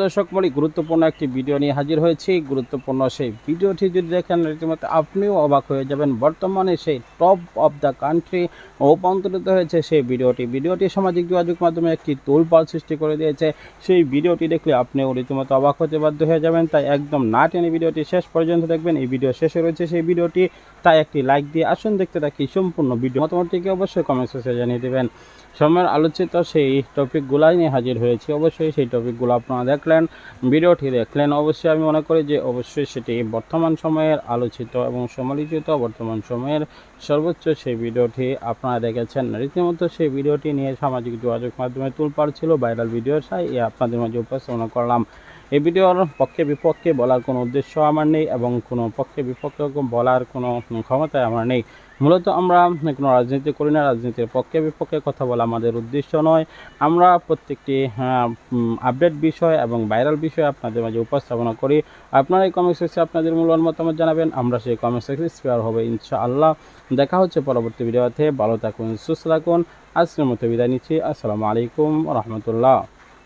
দর্শক মলি গুরুত্বপূর্ণ একটি ভিডিও নিয়ে হাজির হয়েছি। গুরুত্বপূর্ণ সেই ভিডিওটি যদি দেখেন, রীতিমতো আপনিও অবাক হয়ে যাবেন। বর্তমানে সেই টপ অফ দ্য কান্ট্রি রূপান্তরিত হয়েছে সেই ভিডিওটি। ভিডিওটি সামাজিক যোগাযোগ মাধ্যমে একটি তোলপাল সৃষ্টি করে দিয়েছে। সেই ভিডিওটি দেখলে আপনিও রীতিমতো অবাক হতে বাধ্য হয়ে যাবেন। তাই একদম না টেনে ভিডিওটি শেষ পর্যন্ত দেখবেন। এই ভিডিও শেষে রয়েছে সেই ভিডিওটি। তাই একটি লাইক দিয়ে আসুন, দেখতে থাকি সম্পূর্ণ ভিডিও মতামতটিকে অবশ্যই কমেন্ট সেকশনে জানিয়ে দেবেন। সময়ের আলোচিত সেই টপিকগুলাই নিয়ে হাজির হয়েছি। অবশ্যই সেই টপিকগুলো আপনারা দেখলেন, ভিডিওটি দেখলেন। অবশ্যই আমি মনে করি যে অবশ্যই সেটি বর্তমান সময়ের আলোচিত এবং সমালোচিত বর্তমান সময়ের সর্বোচ্চ সেই ভিডিওটি আপনারা দেখেছেন। রীতিমতো সেই ভিডিওটি নিয়ে সামাজিক যোগাযোগ মাধ্যমে তুলপাড় ছিল ভাইরাল ভিডিও সাই আপনাদের মাঝে উপস্থাপনা করলাম। এই ভিডিওর পক্ষে বিপক্ষে বলার কোনো উদ্দেশ্য আমার নেই এবং কোনো পক্ষে বিপক্ষে বলার কোনো ক্ষমতা আমার নেই। মূলত আমরা কোনো রাজনীতি করি না, রাজনীতির পক্ষে বিপক্ষে কথা বলা আমাদের উদ্দেশ্য নয়। আমরা প্রত্যেকটি আপডেট বিষয় এবং ভাইরাল বিষয় আপনাদের মাঝে উপস্থাপনা করি। আপনারা এই কমেন্ট সেক্সে আপনাদের মূল্যবান মতামত জানাবেন। আমরা সেই কমেন্ট সেক্সে স্পেয়ার হবে ইনশাআল্লাহ। দেখা হচ্ছে পরবর্তী ভিডিওতে ভালো থাকুন, সুস্থ থাকুন। আজকের মতো বিদায় নিচ্ছি। আসসালামু আলাইকুম রহমতুল্লাহ।